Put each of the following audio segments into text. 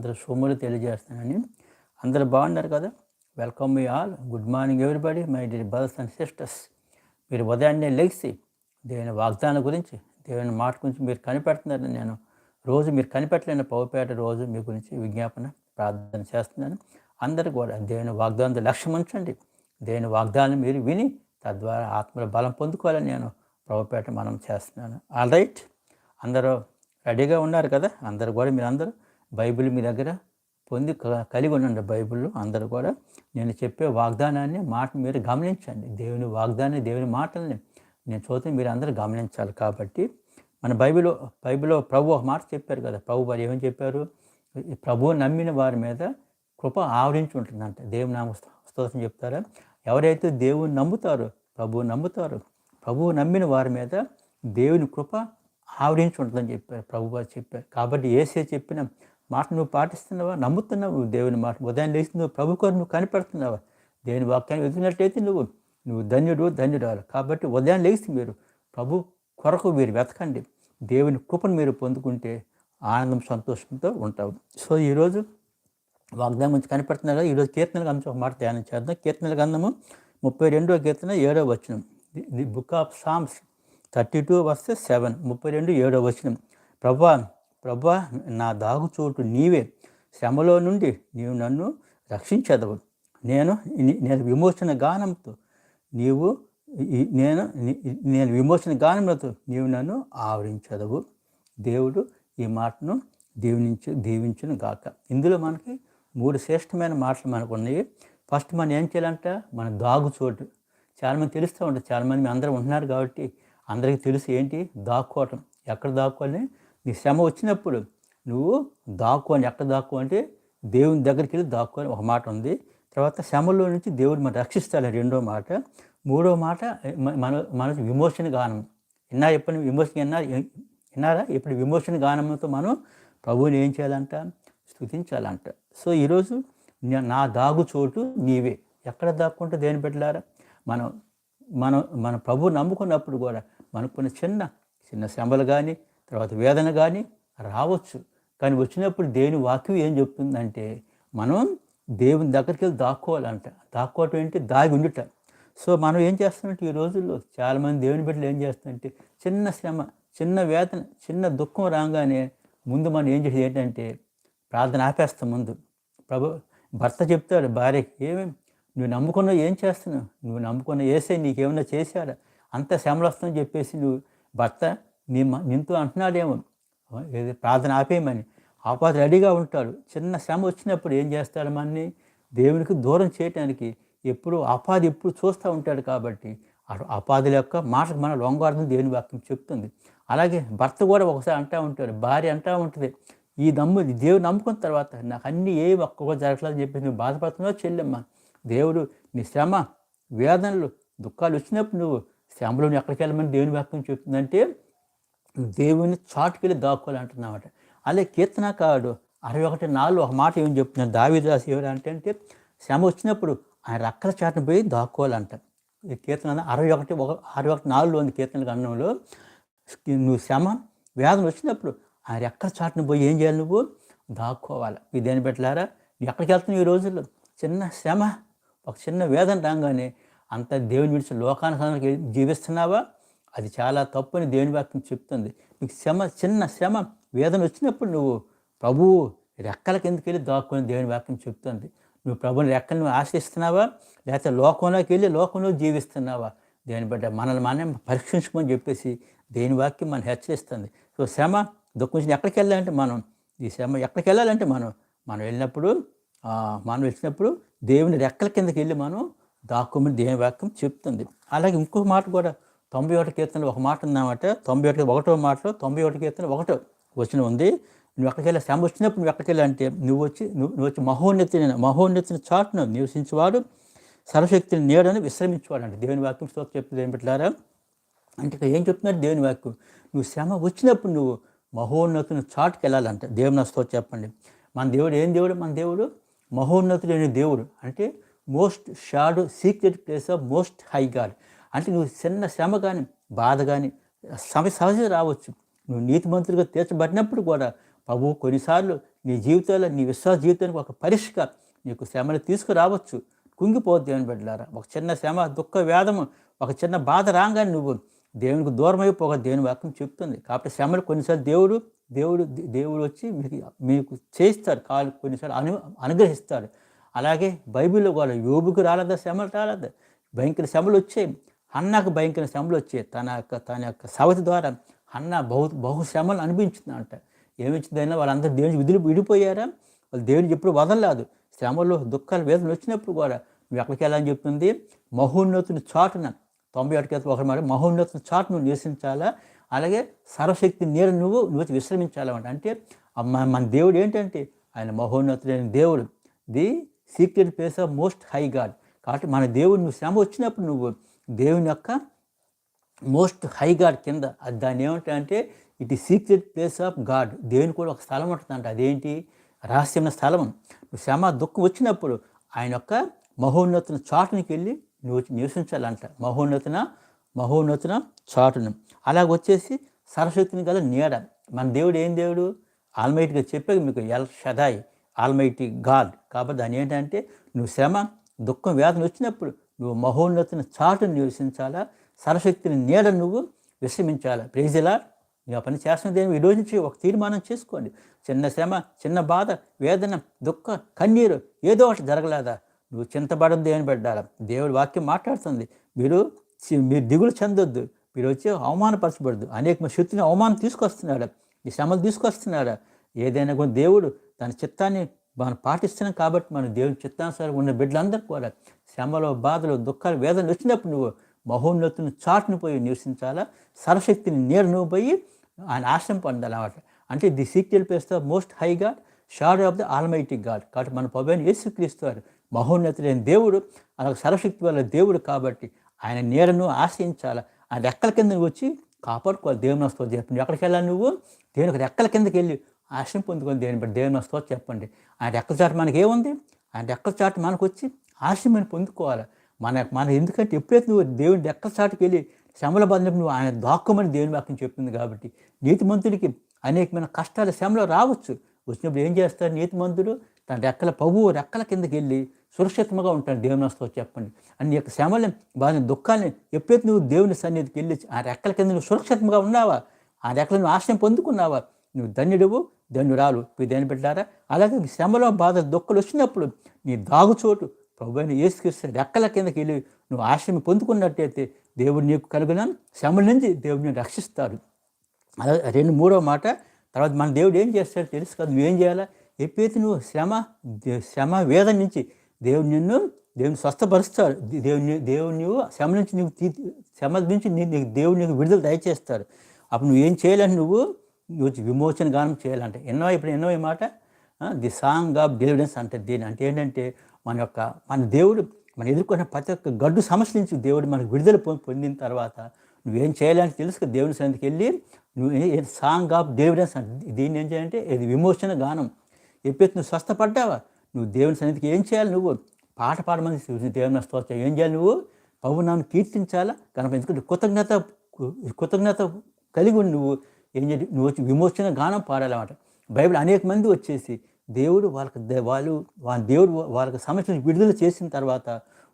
అందరూ సోములు తెలియజేస్తానని అందరు బాగున్నారు కదా? Welcome me all good morning everybody my dear brothers and sisters మీరు ఉదయాన్నే లెగిసి దేవుని వాగ్దానం గురించి దేవుని మాట గురించి మీరు కనిపెడుతున్నారని నేను రోజు మీరు కనిపెట్టలేని పౌపేట రోజు మీ గురించి విజ్ఞాపన ప్రార్థన చేస్తున్నాను. అందరూ కూడా దేవుని వాగ్దానంతో లక్ష్యం ఉంచండి. దేవుని వాగ్దానం మీరు విని తద్వారా ఆత్మల బలం పొందుకోవాలని నేను ప్రభుపేట మనం చేస్తున్నాను. ఆల్ రైట్ అందరూ రెడీగా ఉన్నారు కదా? అందరు కూడా మీరు అందరూ బైబిల్ మీ దగ్గర పొంది క- కలిగి ఉండండి బైబిల్లో అందరూ కూడా. నేను చెప్పే వాగ్దానాన్ని మాట మీరు గమనించండి. దేవుని వాగ్దాన్ని దేవుని మాటల్ని నేను చూస్తే మీరు అందరూ గమనించాలి కాబట్టి. మన బైబిల్లో బైబిల్లో ప్రభు ఒక మాట చెప్పారు కదా. ప్రభు వారు ఏమని చెప్పారు? ప్రభువు నమ్మిన వారి మీద కృప ఆవరించి ఉంటుందంట దేవుని నామ స్తోత్రం చెప్తారా? ఎవరైతే దేవుని నమ్ముతారో ప్రభువు నమ్ముతారు ప్రభువు నమ్మిన వారి మీద దేవుని కృప ఆవరించి ఉంటుందని చెప్పారు. ప్రభు వారు చెప్పారు. కాబట్టి ఏసే చెప్పిన మాట నువ్వు పాటిస్తున్నావా? నమ్ముతున్నావు దేవుని మాట. ఉదయం లేచి నువ్వు ప్రభు కొరకు నువ్వు కనిపెడుతున్నావా? దేవుని వాక్యాన్ని వెతికినట్టయితే నువ్వు నువ్వు ధన్యుడు ధన్యురాలు. కాబట్టి ఉదయం లేచి మీరు ప్రభు కొరకు మీరు వెతకండి. దేవుని కృపను మీరు పొందుకుంటే ఆనందం సంతోషంతో ఉంటావు. సో ఈరోజు వాగ్దానం గురించి కనిపెడుతున్నారు కదా ఈరోజు కీర్తనల గంధం ఒక మాట ధ్యానం చేద్దాం. కీర్తనల గంధము ముప్పై రెండో కీర్తన ఏడో వచనం. The the book of Psalms thirty two వస్తే సెవెన్. ముప్పై రెండు ఏడో వచనం. ప్రభా ప్రభా నా దాగుచోటు నీవే. శ్రమలో నుండి నీవు నన్ను రక్షించదవు. నేను నేను విమోచన గానంతో నీవు నేను నేను విమోచన గానములతో నీవు నన్ను ఆవరించదవు. దేవుడు ఈ మాటను దీవించు దీవించును గాక. ఇందులో మనకి మూడు శ్రేష్టమైన మాటలు మనకు ఉన్నాయి ఫస్ట్ మనం ఏం చేయాలంట? మన దాగుచోటు చాలామంది తెలుస్తూ ఉంటారు. చాలామంది మీ అందరూ ఉంటున్నారు కాబట్టి అందరికీ తెలుసు ఏంటి? దాక్కోవటం. ఎక్కడ దాక్కోవాలని నీ శ్రమ వచ్చినప్పుడు నువ్వు దాక్కు అని ఎక్కడ దాక్కు అంటే దేవుని దగ్గరికి వెళ్ళి దాక్కోని ఒక మాట ఉంది. తర్వాత శ్రమలో నుంచి దేవుడు మనం రక్షిస్తాడు రెండో మాట. మూడో మాట మన మన విమోచన గానం. విన్నా ఎప్పుడు విమోచన విన్నా విన్నారా? ఇప్పుడు విమోచన గానంతో మనం ప్రభువుని ఏం చేయాలంట? స్థుతించాలంట. సో ఈరోజు నా దాగు చోటు నీవే. ఎక్కడ దాక్కుంటే దేని పెట్టలారా మనం మనం మన ప్రభు నమ్ముకున్నప్పుడు కూడా మనకు కొన్ని చిన్న చిన్న శ్రమలు కానీ తర్వాత వేదన కానీ రావచ్చు. కానీ వచ్చినప్పుడు దేని వాక్యం ఏం చెప్తుందంటే మనం దేవుని దగ్గరికి వెళ్ళి దాక్కోవాలంట. దాక్కోవటం ఏంటి? దాగి ఉండుట. సో మనం ఏం చేస్తామంటే ఈ రోజుల్లో చాలామంది దేవుని బిడ్డలు ఏం చేస్తారంటే చిన్న శ్రమ చిన్న వేదన చిన్న దుఃఖం రాగానే ముందు మనం ఏం చేసేది ఏంటంటే ప్రార్థన ఆపేస్తాం ముందు. ప్రభు భర్త చెప్తాడు భార్యకి ఏమేమి నువ్వు నమ్ముకున్నా ఏం చేస్తున్నావు? నువ్వు నమ్ముకున్న ఏసే నీకేమైనా చేశాడా? అంత శ్రమలు వస్తుందని చెప్పేసి నువ్వు భర్త నీ మ- అంటున్నాడేమో. ఏది ప్రార్థన ఆపేయమని. ఆపాత రెడీగా ఉంటాడు. చిన్న శ్రమ వచ్చినప్పుడు ఏం చేస్తాడు మనని? దేవునికి దూరం చేయటానికి ఎప్పుడు ఆపాది ఎప్పుడు చూస్తూ ఉంటాడు కాబట్టి అటు ఆపాదుల యొక్క మాటకు మన లొంగార్థం దేవుని వాక్యం చెప్తుంది. అలాగే భర్త కూడా ఒకసారి అంటూ ఉంటాడు భార్య అంటూ ఉంటుంది ఈ నమ్ము దేవుడు నమ్ముకున్న తర్వాత నాకు అన్నీ ఏ ఒక్కొక్క జరగలేదని అని చెప్పి నువ్వు బాధపడుతున్నావు చెల్లెమ్మ. దేవుడు నీ శ్రమ వేదనలు దుఃఖాలు వచ్చినప్పుడు నువ్వు శ్రమలో ఎక్కడికి వెళ్ళమని దేవుని వాక్యం చెప్తుందంటే దేవుని చాటుకెళ్ళి దాక్కోవాలంటున్నామట అలాగే కీర్తనకారుడు అరవై ఒకటి నాలుగు ఒక మాట ఏం చెప్తున్నాడు? దావిదాసు ఎవరంటే అంటే శ్రమ వచ్చినప్పుడు ఆయన రక్కల చాటును పోయి దాక్కోవాలంట. ఈ కీర్తన అరవై ఒకటి ఒక అరవై ఒకటి నాలుగులో ఉంది కీర్తన గండంలో నువ్వు శ్రమ వేదన వచ్చినప్పుడు ఆయన రెక్కల చాటును పోయి ఏం చేయాలి నువ్వు? దాక్కోవాలి. ఇది దేని పెట్టలారా ఎక్కడికి వెళ్తున్నావు ఈ రోజుల్లో? చిన్న శ్రమ ఒక చిన్న వేదన రాగానే అంత దేవుని విడిచి లోకానుసారానికి జీవిస్తున్నావా? అది చాలా తప్పు అని దేవుని వాక్యం చెప్తుంది. నీకు శ్రమ చిన్న శ్రమ వేదన వచ్చినప్పుడు నువ్వు ప్రభువు రెక్కల కిందకి వెళ్ళి దాక్కుని దేవుని వాక్యం చెప్తుంది. నువ్వు ప్రభుని రెక్కలను ఆశ్రయిస్తున్నావా? లేకపోతే లోకంలోకి వెళ్ళి లోకంలో జీవిస్తున్నావా? దేని బట్టి మనల్ని మనం పరీక్షించుకోమని చెప్పేసి దేని వాక్యం మనం హెచ్చరిస్తుంది. సో శ్రమ దుఃఖం నుంచి ఎక్కడికి వెళ్ళాలంటే మనం ఈ శ్రమ ఎక్కడికి వెళ్ళాలంటే మనం మనం వెళ్ళినప్పుడు మనం వచ్చినప్పుడు దేవుని రెక్కల కిందకి వెళ్ళి మనం దాక్కుమని దేవుని వాక్యం చెప్తుంది. అలాగే ఇంకొక మాట కూడా తొంభై ఒకటి కీర్తన ఒక మాట ఉందామంటే తొంభై ఒకటి ఒకటో మాటలో తొంభై ఒకటి కీర్తన ఒకటో వచ్చిన ఉంది. నువ్వు ఎక్కడికి శ్రమ వచ్చినప్పుడు నువ్వు ఎక్కడికి అంటే నువ్వు వచ్చి నువ్వు నువ్వు వచ్చి మహోన్నతిని మహోన్నతిని చాటును నివసించేవాడు సర్వశక్తిని నేడని విశ్రమించేవాడు అంటే. దేవుని వాక్యం స్తోత్రం చెప్తుంది ఏం పెట్టారా అంటే ఇక్కడ ఏం చెప్తున్నారు దేవుని వాక్యం? నువ్వు శ్రమ వచ్చినప్పుడు నువ్వు మహోన్నతిని చాటుకు వెళ్ళాలంట. దేవుని నా చెప్పండి. మన దేవుడు ఏం దేవుడు? మన దేవుడు మహోన్నతుడైన దేవుడు. అంటే most shadow secret place of most high God అంటే నువ్వు చిన్న శ్రమ కానీ బాధ కానీ సమ సహజ రావచ్చు. నువ్వు నీతిమంతుడిగా తీర్చబడినప్పుడు కూడా ప్రభు కొన్నిసార్లు నీ జీవితంలో నీ విశ్వాస జీవితానికి ఒక పరీక్ష నీకు శ్రమలు తీసుకురావచ్చు. కుంగిపోద్ది దేవుని బిడ్డలారా. ఒక చిన్న శ్రమ దుఃఖ వేదము ఒక చిన్న బాధ రాగానే నువ్వు దేవునికి దూరం అయిపోక దేవుని వాక్యం చెప్తుంది. కాబట్టి శ్రమలు కొన్నిసార్లు దేవుడు దేవుడు దేవుడు వచ్చి మీకు మీకు చేయిస్తాడు కాలు కొన్నిసార్లు అను అనుగ్రహిస్తాడు అలాగే బైబిల్లో కూడా యోబుకు రాలేదా శ్రమలు రాలేదా. భయంకర శ్రమలు వచ్చాయి. అన్నకు భయంకర శ్రమలు వచ్చాయి తన యొక్క తన యొక్క సవతి ద్వారా అన్న బహు బహు శ్రమలు అనిపించింది అంట. ఏమిచ్చిందైనా వాళ్ళందరూ దేవుని విధులు విడిపోయారా? వాళ్ళు దేవునికి ఎప్పుడు వదలలేదు శ్రమలు దుఃఖాలు వేదనలు వచ్చినప్పుడు కూడా నువ్వు ఎక్కడికి వెళ్ళాలని చెప్తుంది. మహోన్నతుని చాటున తొంభై ఒకటి ఒక మాట మహోన్నతుని చాటు నువ్వు నివసించాలా అలాగే సర్వశక్తి నీరు నువ్వు నువ్వు విశ్రమించాలా అంటే. మన దేవుడు ఏంటంటే ఆయన మహోన్నతుడైన దేవుడు. The secret place of most high God. కాబట్టి మన దేవుడు నువ్వు శ్రమ వచ్చినప్పుడు నువ్వు దేవుని యొక్క మోస్ట్ హై గాడ్ కింద. దాన్ని ఏమంటే ఇట్ ఈ సీక్రెట్ ప్లేస్ ఆఫ్ గాడ్. దేవుని కూడా ఒక స్థలం ఉంటుందంట. అదేంటి? రహస్యమైన స్థలం నువ్వు శ్రమ దుఃఖం వచ్చినప్పుడు ఆయన యొక్క మహోన్నతున చాటునికి వెళ్ళి నువ్వు నివసించాలంట. మహోన్నతున మహోన్నతున చాటును. అలాగ వచ్చేసి సరస్వతిని గల నీడ. మన దేవుడు ఏం దేవుడు? ఆల్మైట్గా చెప్పాక మీకు ఎల్ షదాయ్ ఆల్మైటీ గాడ్. కాబట్టి దాని ఏంటంటే నువ్వు శ్రమ దుఃఖం వేదన వచ్చినప్పుడు నువ్వు మహోన్నతిని చాటు నివసించాలా? సరశక్తిని నీడ నువ్వు విశ్రమించాలా? ప్రేజిలా నువ్వు పని చేస్తున్నది ఈ రోజు నుంచి ఒక తీర్మానం చేసుకోండి. చిన్న శ్రమ చిన్న బాధ వేదన దుఃఖ కన్నీరు ఏదో ఒకటి జరగలేదా? నువ్వు చింతపడద్దు ఏమి పెట్టాలా దేవుడి వాక్యం మాట్లాడుతుంది. మీరు మీరు దిగులు చెందొద్దు. మీరు వచ్చి అవమానపరచబడదు అనేక శక్తిని అవమానం తీసుకొస్తున్నాడు. ఈ శ్రమలు తీసుకొస్తున్నాడు. ఏదైనా కూడా దేవుడు తన చిత్తాన్ని మనం పాటిస్తున్నాం కాబట్టి మన దేవుని చిత్తానుసారం ఉన్న బిడ్డలందరూ కూడా శ్రమలో బాధలు దుఃఖాలు వేదనలు వచ్చినప్పుడు నువ్వు మహోన్నతుని చాటును పోయి నివసించాలా? సరశక్తిని నీరు పోయి ఆయన ఆశ్రయం పొందాలి? అన్నమాట అంటే the secret place the most high God shadow of the almighty God. కాబట్టి మన పవన్ యేసుక్రీస్తు వారు మహోన్నతులైన దేవుడు అలాగే సరశక్తి వల్ల దేవుడు కాబట్టి ఆయన నీడను ఆశ్రయించాలా? ఆయన రెక్కల కింద వచ్చి కాపాడుకోవాలి. దేవుని వస్తుంది చెప్పండి ఎక్కడికి వెళ్ళాలి నువ్వు? దేవునికి రెక్కల కిందకి వెళ్ళి ఆశ్రయం పొందుకొని దేవుని బట్టి దేవుని వస్తుంది చెప్పండి. ఆయన రెక్కల చాటు మనకి ఏముంది ఆయన రెక్కల చాటు మనకు వచ్చి ఆశ్రయం పొందుకోవాలి. మన మన ఎందుకంటే ఎప్పుడైతే నువ్వు దేవుని రెక్కల చాటుకి వెళ్ళి శ్రమల బంధం నువ్వు ఆయన దాక్కుమని దేవుని వాక్యం చెప్తుంది కాబట్టి నీతిమంతుడికి అనేకమైన కష్టాలు శ్రమలు రావచ్చు. వచ్చినప్పుడు ఏం చేస్తారు నీతిమంతుడు? తన రెక్కల పవ్వు రెక్కల కిందకి వెళ్ళి సురక్షితంగా ఉంటాడు దేవుని వస్తూ చెప్పండి. అన్ని యొక్క శ్రమలను బాధని దుఃఖాలని ఎప్పుడైతే నువ్వు దేవుని సన్నిధికి వెళ్ళి ఆ రెక్కల కింద నువ్వు సురక్షితంగా ఉన్నావా? ఆ రెక్కలను ఆశ్రయం పొందుకున్నావా? నువ్వు ధన్యుడువు ధన్యురాలు దేని పెట్టారా అలాగే శ్రమలో బాధ దుఃఖలు వచ్చినప్పుడు నీ దాగుచోటు ప్రభుత్వ ఏసుకరిస్తే రెక్కల కిందకి వెళ్ళి నువ్వు ఆశ్రయం పొందుకున్నట్టయితే దేవుడు నీకు కనుగొన శ్రమల నుంచి దేవుడిని రక్షిస్తాడు. అలాగే రెండు మూడో మాట తర్వాత మన దేవుడు ఏం చేస్తాడు తెలుసు కదా నువ్వేం చేయాలా? ఎప్పుడైతే నువ్వు శ్రమ శ్రమ వేదన నుంచి దేవుడు నిన్ను దేవుని స్వస్థపరుస్తాడు. దేవుని దేవుని నువ్వు శ్రమ నుంచి నువ్వు శ్రమ నుంచి నీకు దేవుడు నీకు విడుదల దయచేస్తాడు. అప్పుడు నువ్వేం చేయాలని నువ్వు విమోచన గానం చేయాలంటే ఎన్నో ఇప్పుడు ఎన్నో ఈ మాట ది సాంగ్ ఆఫ్ డెలివరెన్స్ అంటే దీని అంటే ఏంటంటే మన యొక్క మన దేవుడు మనం ఎదుర్కొన్న ప్రతి ఒక్క గడ్డు సమస్య నుంచి దేవుడు మనకు విడుదల పొందిన తర్వాత నువ్వేం చేయాలని తెలుసు దేవుని సన్నిధికి వెళ్ళి నువ్వు సాంగ్ ఆఫ్ డెలివరెన్స్ అంటే దీన్ని ఏం చేయాలంటే ఇది విమోచన గానం. ఎప్పుడైతే నువ్వు స్వస్థపడ్డావా నువ్వు దేవుని సన్నిధికి ఏం చేయాలి నువ్వు? పాట పాడమని దేవుని స్తోత్రం ఏం చేయాలి నువ్వు? పౌనాన్ని కీర్తించాలా? కనుక ఎందుకంటే కృతజ్ఞత కృతజ్ఞత కలిగి నువ్వు ఏం చేయాలి? నువ్వు వచ్చి విమోచన గానం పాడాలన్నమాట. బైబిల్ అనేక మంది వచ్చేసి దేవుడు వాళ్ళకి వాళ్ళు వాళ్ళ దేవుడు వాళ్ళకి సమస్యలు విడుదల చేసిన తర్వాత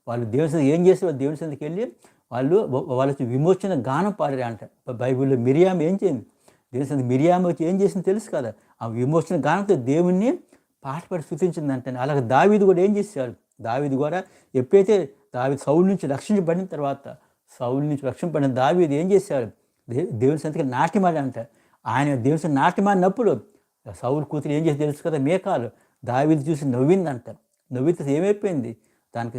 వాళ్ళు దేవుని ఏం చేసి వాళ్ళు దేవుని సన్నిధికి వెళ్ళి వాళ్ళు వాళ్ళకి విమోచన గానం పాడారు అంట బైబిల్లో మిరియామ ఏం చేయండి దేవుని సన్నిధి మిరియామ వచ్చి ఏం చేసింది తెలుసు కదా? ఆ విమోచన గానంతో దేవుణ్ణి పాటపడి స్థుతించిందంటే. అలాగే దావీది కూడా ఏం చేశాడు దావీది కూడా ఎప్పుడైతే దావి సౌలు నుంచి రక్షించబడిన తర్వాత సౌలు నుంచి రక్షించబడిన దావీది ఏం చేశాడు దేవుని సంతకి నాట్యమాడి అంట ఆయన దేవుని నాట్యమాడినప్పుడు సౌలు కూతురు ఏం చేసి తెలుసు కదా? మేకాలు. దావిది చూసి నవ్విందంట. నవ్వితే ఏమైపోయింది? తనకి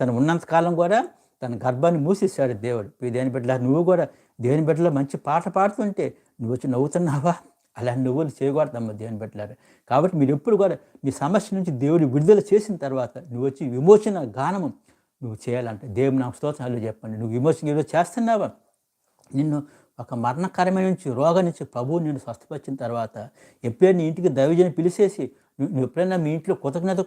తను ఉన్నంతకాలం కూడా తన గర్భాన్ని మూసేశాడు దేవుడు. దేని బిడ్డల నువ్వు కూడా దేని బిడ్డలో మంచి పాట పాడుతుంటే నువ్వు వచ్చి నవ్వుతున్నావా? అలా నువ్వులు చేయకూడదమ్మ దేవుని పెట్టలేరు కాబట్టి మీరు ఎప్పుడు కూడా మీ సమస్య నుంచి దేవుడు విడుదల చేసిన తర్వాత నువ్వు వచ్చి విమోచన గానము నువ్వు చేయాలంటే. దేవుని నాకు స్తోత్రాలు చెప్పండి. నువ్వు విమోచన ఈరోజు చేస్తున్నావా? నిన్ను ఒక మరణకరమైన నుంచి రోగం నుంచి ప్రభువు నిన్ను స్వస్థపరిచిన తర్వాత ఎప్పుడైనా నీ ఇంటికి దైవజని పిలిచేసి నువ్వు ఎప్పుడైనా మీ ఇంట్లో కృతజ్ఞత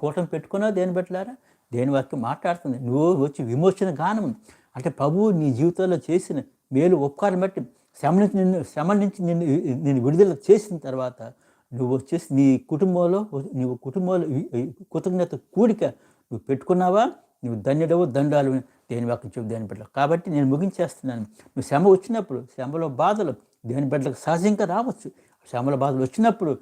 కూటమి పెట్టుకున్నావు దేని పెట్టలారా దేని వాక్యం మాట్లాడుతుంది? నువ్వు వచ్చి విమోచన గానం అంటే ప్రభువు నీ జీవితంలో చేసిన మేలు ఉపకారం బట్టి శ్రమ నుంచి నిన్ను శ్రమ నుంచి నిన్ను నేను విడుదల చేసిన తర్వాత నువ్వు వచ్చేసి నీ కుటుంబంలో నువ్వు కుటుంబంలో కృతజ్ఞత కూడిక నువ్వు పెట్టుకున్నావా? నువ్వు ధన్యుడవు దండాలు దేని వాక్యం చెప్పు దేని బిడ్డలకు. కాబట్టి నేను ముగించేస్తున్నాను. నువ్వు శ్రమ వచ్చినప్పుడు శ్రమలో బాధలు దేని బిడ్డలకు సహజంగా రావచ్చు. శ్రమల బాధలు వచ్చినప్పుడు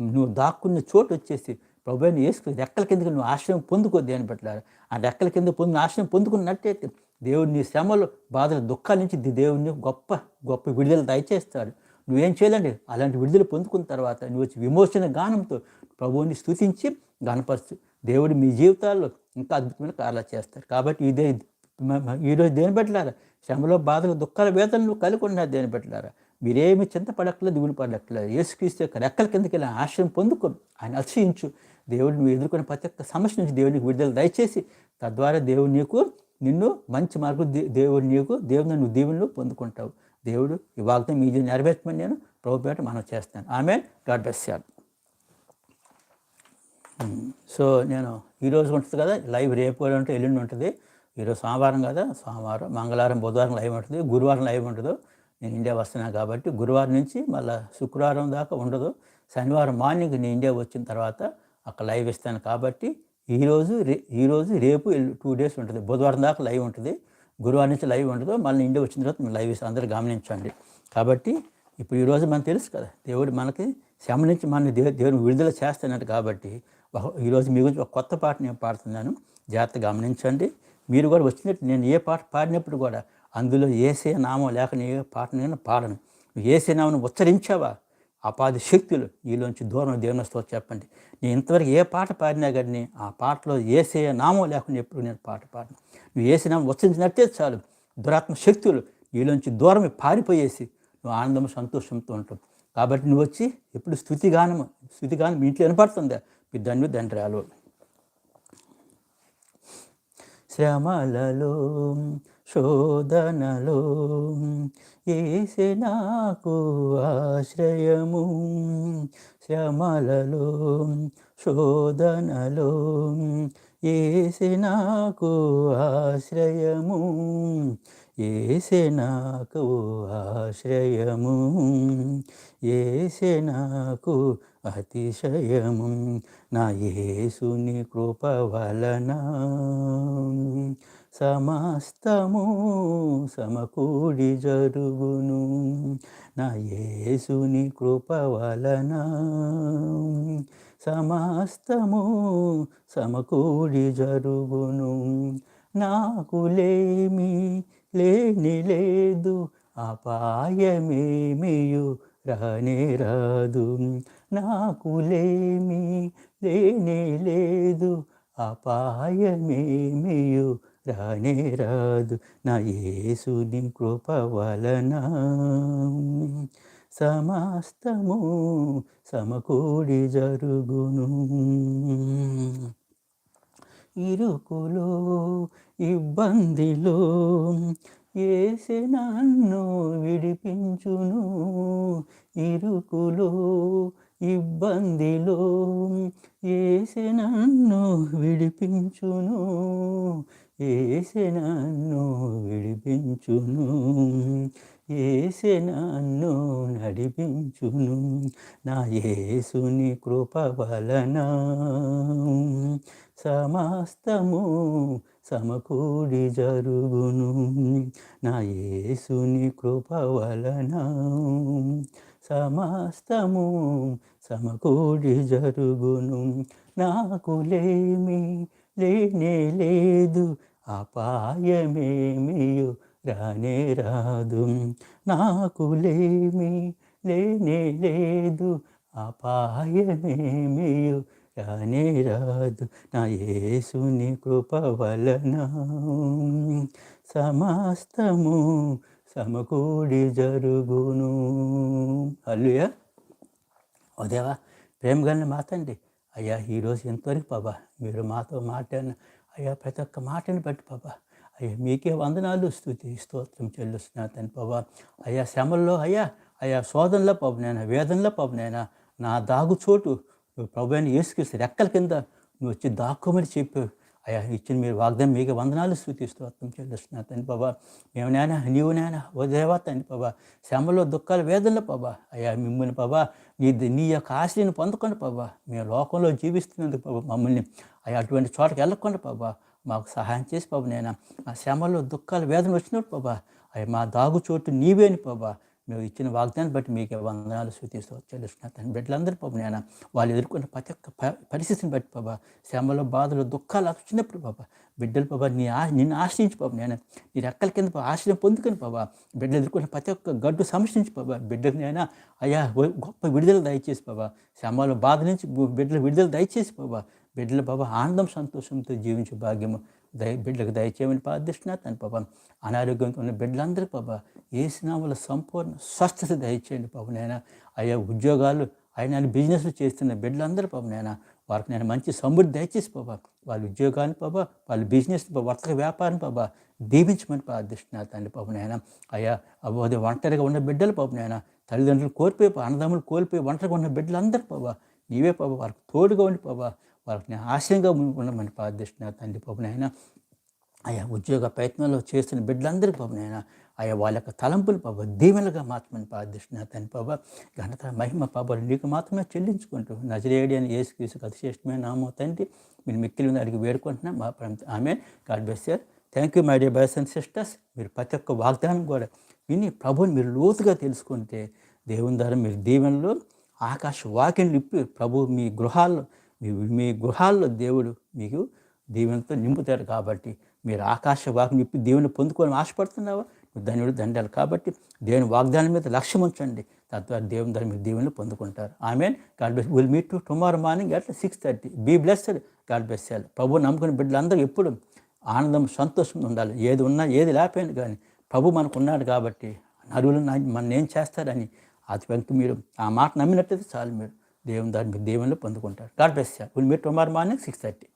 నువ్వు దాక్కున్న చోటు వచ్చేసి ప్రభుని వేసుకుని రెక్కల కిందకి నువ్వు ఆశ్రయం పొందుకో దేని బిడ్డలారు. ఆ రెక్కల కింద పొందిన ఆశ్రయం పొందుకున్నట్టయితే దేవుడు నీ శ్రమలు బాధలు దుఃఖాల నుంచి దేవుడిని గొప్ప గొప్ప విడుదల దయచేస్తాడు. నువ్వేం చేయాలండి? అలాంటి విడుదల పొందుకున్న తర్వాత నువ్వు వచ్చి విమోచన గానంతో ప్రభువుని స్థుతించి గనపరచు దేవుడు మీ జీవితాల్లో ఇంకా అద్భుతమైన కార్యాలు చేస్తారు కాబట్టి ఇదే ఈరోజు దేని పెట్టారా శ్రమలో బాధలు దుఃఖాల వేదనలు కలిగి ఉన్నారు దేని పెట్టారా మీరేమి చింతపడక్కలేదు దిగులు పడక్కలేదు యేసుక్రీస్తు యొక్క రెక్కల కిందకి వెళ్ళి ఆశ్రయం పొందుకో ఆయన అతిశయించు దేవుడు నువ్వు ఎదుర్కొన్న ప్రతి ఒక్క సమస్య నుంచి దేవునికి విడుదల దయచేసి తద్వారా దేవుడు నీకు నిన్ను మంచి మార్గం దేవుడు నీకు దేవుని నువ్వు దీవెనలు పొందుకుంటావు. దేవుడు ఈ వాగ్దానం మీ నెరవేర్చమని నేను ప్రభుపేట మనం చేస్తాను. ఆమె గాడ్ బెస్ సో నేను ఈరోజు ఉంటుంది కదా లైవ్ రేపు కూడా ఉంటుంది ఎల్లుండి ఉంటుంది. ఈరోజు సోమవారం కదా? సోమవారం మంగళవారం బుధవారం లైవ్ ఉంటుంది గురువారం లైవ్ ఉండదు. నేను ఇండియా వస్తున్నాను కాబట్టి గురువారం నుంచి మళ్ళీ శుక్రవారం దాకా ఉండదు. శనివారం మార్నింగ్ నేను ఇండియా వచ్చిన తర్వాత అక్కడ లైవ్ ఇస్తాను కాబట్టి ఈరోజు రే ఈరోజు రేపు టూ డేస్ ఉంటుంది. బుధవారం దాకా లైవ్ ఉంటుంది. గురువారం నుంచి లైవ్ ఉండదు. మళ్ళీ ఇండియా వచ్చిన తర్వాత మేము లైవ్ ఇస్తాం. అందరూ గమనించండి. కాబట్టి ఇప్పుడు ఈరోజు మనకు తెలుసు కదా దేవుడు మనకి శ్రమ నుంచి మన దే దేవుని విడుదల చేస్తున్నట్టు కాబట్టి ఈరోజు మీ గురించి ఒక కొత్త పాట నేను పాడుతున్నాను. జాగ్రత్త గమనించండి. మీరు కూడా వచ్చినట్టు నేను ఏ పాట పాడినప్పుడు కూడా అందులో ఏసే నామం లేక నేను ఏ పాట నేను పాడను. నువ్వు ఏసే నామను ఉచ్చరించావా? అపాది శక్తులు నీలోంచి దూరం దేవుని చెప్పండి. నేను ఇంతవరకు ఏ పాట పాడినా కానీ ఆ పాటలో ఏసే నామం లేకుండా ఎప్పుడు నేను పాట పాడను. నువ్వు ఏసే నామం ఉచ్చరించినట్టే చాలు. దురాత్మ శక్తులు నీలోంచి దూరం పారిపోయేసి నువ్వు ఆనందం సంతోషంతో ఉంటావు. కాబట్టి నువ్వు వచ్చి ఎప్పుడు స్థుతిగానము స్థుతిగానం మీ ఇంట్లో వినపడుతుందా? మీ దండు దండ్రాలు శ్రమలలో శోధనలో ఏసే నాకు ఆశ్రయము. శ్రమలలో శోధనలో ఏసే నాకు ఆశ్రయము. ఏసే నాకు ఆశ్రయము. ఏసే నాకు అతిశయము నా యేసుని కృప వలన సమస్తము సమకూడి జరుగును. నా యేసుని కృప వలన సమస్తము సమకూడి జరుగును. నాకు లేమి లేని లేదు అపాయమేమియు రానే రాదు. నాకు లేమి లేనే లేదు. అపాయమేమియు రానే రాదు. నా యేసుని కృప వలన సమస్తము సమకూడి జరుగును. ఇరుకులో ఇబ్బందిలో ఏసే నన్ను విడిపించును. ఇరుకులో ఇబ్బందిలో ఏసే నన్ను విడిపించును. ఏసే నన్ను విడిపించును. ఏసే నన్ను నడిపించును. నా యేసుని కృప వలన సమస్తము సమకూడి జరుగును. నా యేసుని కృప వలన సమస్తము సమకూడి జరుగును. నాకు లేమి లేనే లేదు అపాయమేమియు రానే రాదు. నాకు లేమి లేనే లేదు అపాయమేమియు కానీ రాదు. నా యేసుని కృప వలన. సమస్తము సమకూడి జరుగును. అల్లుయా ఓ ప్రేమ కలిగిన మాతండి అయ్యా ఈరోజు ఎంతవరకు బాబా మీరు మాతో మాట్లాడిన అయ్యా ప్రతి ఒక్క మాటని బట్టి బాబా అయ్యా మీకే వందనాలు స్థుతి స్తోత్రం చెల్లుస్తున్నా తను బాబా అయ్యా శ్రమల్లో అయ్యా అయ్యా శోధనలో పాపనైనా వేదనలో పాపనైనా నా దాగు చోటు ప్రభు అయిన యేసుక్రీస్తు రెక్కల కింద నువ్వు వచ్చి దాక్కోమని చెప్పావు అయ్యా ఇచ్చిన మీరు వాగ్దానం మీకు వందనాలు స్థుతిస్తూ అర్థం చెల్లిస్తున్నా తండ్రి బాబా మేము నాయన నీవు నాయన ఓ దేవా తండ్రి బాబా శ్రమలో దుఃఖాలు వేదనలు బాబా అయ్యా మిమ్మల్ని బాబా నీ నీ యొక్క ఆశలను పొందకుండా బాబా మేము లోకంలో జీవిస్తున్నందుకు బాబా మమ్మల్ని అయ్యా అటువంటి చోటకి వెళ్ళకుండా బాబా మాకు సహాయం చేసి బాబు నేను ఆ శ్రమలో దుఃఖాలు వేదన వచ్చినప్పుడు బాబా అయ్యా మా దాగు చోటు నీవేని బాబా మేము ఇచ్చిన వాగ్దాన్ని బట్టి మీకు వందనాలు సూచిస్తూ చెల్లిస్తున్నా తన బిడ్డలందరూ పాప నేను వాళ్ళు ఎదుర్కొన్న ప్రతి ఒక్క పరిస్థితిని బట్టి బాబా శ్రమలో బాధలు దుఃఖాలు వచ్చినప్పుడు బాబా బిడ్డలు బాబా నీ ఆ నిన్ను ఆశ్రయించి బాబా నేను నీ రెక్కల కింద ఆశ్రయం పొందుకొని బాబా బిడ్డలు ఎదుర్కొన్న ప్రతి ఒక్క గడ్డు సమస్యించి బాబా బిడ్డలు నేను అయ్యా గొప్ప విడుదల దయచేసి బాబా శ్రమలో బాధ నుంచి బిడ్డల విడుదల దయచేసి బాబా బిడ్డల బాబా ఆనందం సంతోషంతో జీవించే భాగ్యము. దయ బిడ్డలకు దయచేయమని ప్రార్థిస్తున్నా తన పాపం అనారోగ్యంతో ఉన్న బిడ్డలందరూ పాప ఏ వాళ్ళ సంపూర్ణ స్వస్థత దయచేయండి పాపం నేను అయ్యా ఉద్యోగాలు ఆయన బిజినెస్లు చేస్తున్న బిడ్డలందరూ పాపం నేను వారికి నేను మంచి సమృద్ధి దయచేసి బాబా వాళ్ళ ఉద్యోగాన్ని పాపా వాళ్ళ బిజినెస్ వర్తక వ్యాపారం బాబా దీవించమని ప్రార్థిస్తున్నా తండ్రి పాపం నాయన. అయ్యా అబోదే ఒంటరిగా ఉన్న బిడ్డలు పాపం నాయన తల్లిదండ్రులు కోల్పోయి అన్నదమ్ములు కోల్పోయి ఒంటరిగా ఉన్న బిడ్డలందరూ బాబా నీవే పాప వారికి తోడుగా ఉండి బాబా వారికి నేను ఆశయంగా ఉండమని ప్రార్థిస్తున్నా తండ్రి పాపం నాయన. అయ్యా ఉద్యోగ ప్రయత్నంలో చేస్తున్న బిడ్డలందరికీ పాపం నాయన ఆయా వాళ్ళ యొక్క తలంపులు పాప దీవెనలుగా మాత్రమే ప్రార్థిస్తున్నా తండ్రి పాప ఘనత మహిమ పాపలు నీకు మాత్రమే చెల్లించుకుంటూ నజరేడి అని ఏసు కీసుకు అతిశ్రేష్టమైన నామో తండ్రి. మీరు మిక్కిలి మీద అడిగి వేడుకుంటున్నాం. మా ప్రాంతం ఆమె God bless sir thank you my dear brothers and sisters మీరు ప్రతి ఒక్క వాగ్దానం కూడా విని ప్రభుని మీరు లోతుగా తెలుసుకుంటే దేవుని ద్వారా మీరు దీవెనలో ఆకాశ వాక్యం నిప్పి ప్రభు మీ గృహాల్లో మీ మీ గృహాల్లో దేవుడు మీకు దీవెనతో నింపుతారు కాబట్టి మీరు ఆకాశ వాకిని నిప్పి దేవుని పొందుకోవాలని ఆశపడుతున్నావా? ధన్యుడు దండాలి. కాబట్టి దేవుని వాగ్దానం మీద లక్ష్యం ఉంచండి. తద్వారా దేవుని దాని మీరు దీవెనలు పొందుకుంటారు. Amen God bless will meet to tomorrow morning at six thirty be blessed God bless చేయాలి ప్రభు నమ్ముకుని బిడ్డలందరూ ఎప్పుడు ఆనందం సంతోషం ఉండాలి. ఏది ఉన్నా ఏది లేకపోయినా కానీ ప్రభు మనకు ఉన్నాడు కాబట్టి నరువులు మన ఏం చేస్తారని అది వెంక మీరు ఆ మాట నమ్మినట్లయితే చాలు మీరు. దేవుని దాన్ని మీరు దేవునిలో పొందుకుంటారు. God bless will meet tomorrow morning six thirty